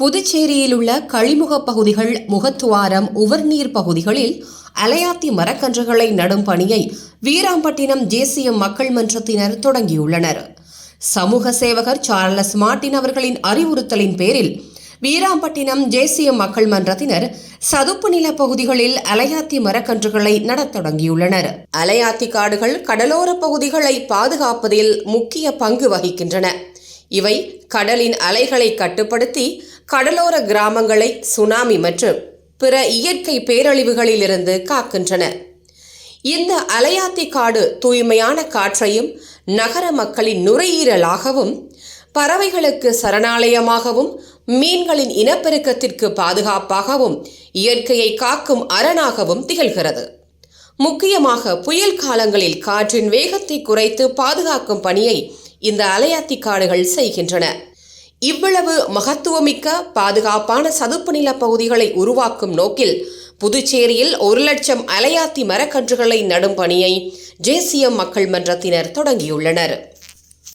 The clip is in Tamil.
புதுச்சேரியில் உள்ள கழிமுக பகுதிகள் முகத்துவாரம் உவர்நீர் பகுதிகளில் அலையாத்தி மரக்கன்றுகளை நடும் பணியை வீராம்பட்டினம் தேசிய மக்கள் மன்றத்தினர் தொடங்கியுள்ளனர். சமூக சேவகர் சார்லஸ் மார்ட்டின் அவர்களின் அறிவுறுத்தலின் பேரில் வீராம்பட்டினம் தேசிய மக்கள் மன்றத்தினர் சதுப்பு நில பகுதிகளில் அலையாத்தி மரக்கன்றுகளை நடத் தொடங்கியுள்ளனர். அலையாத்தி காடுகள் கடலோர பகுதிகளை பாதுகாப்பதில் முக்கிய பங்கு வகிக்கின்றன. இவை கடலின் அலைகளை கட்டுப்படுத்தி கடலோர கிராமங்களை சுனாமி மற்றும் பிற இயற்கை பேரழிவுகளிலிருந்து காக்கின்றன. இந்த அலையாத்தி காடு தூய்மையான காற்றையும் நகர மக்களின் நுரையீரலாகவும் பறவைகளுக்கு சரணாலயமாகவும் மீன்களின் இனப்பெருக்கத்திற்கு பாதுகாப்பாகவும் இயற்கையை காக்கும் அரணாகவும் திகழ்கிறது. முக்கியமாக புயல் காலங்களில் காற்றின் வேகத்தை குறைத்து பாதுகாக்கும் பணியை இந்த அலையாத்தி காடுகள் செய்கின்றன. இவ்வளவு மகத்துவமிக்க பாதுகாப்பான சதுப்பு நில பகுதிகளை உருவாக்கும் நோக்கில் புதுச்சேரியில் ஒரு லட்சம் அலையாத்தி மரக்கன்றுகளை நடும் பணியை தேசிய மக்கள் மன்றத்தினர் தொடங்கியுள்ளனர்.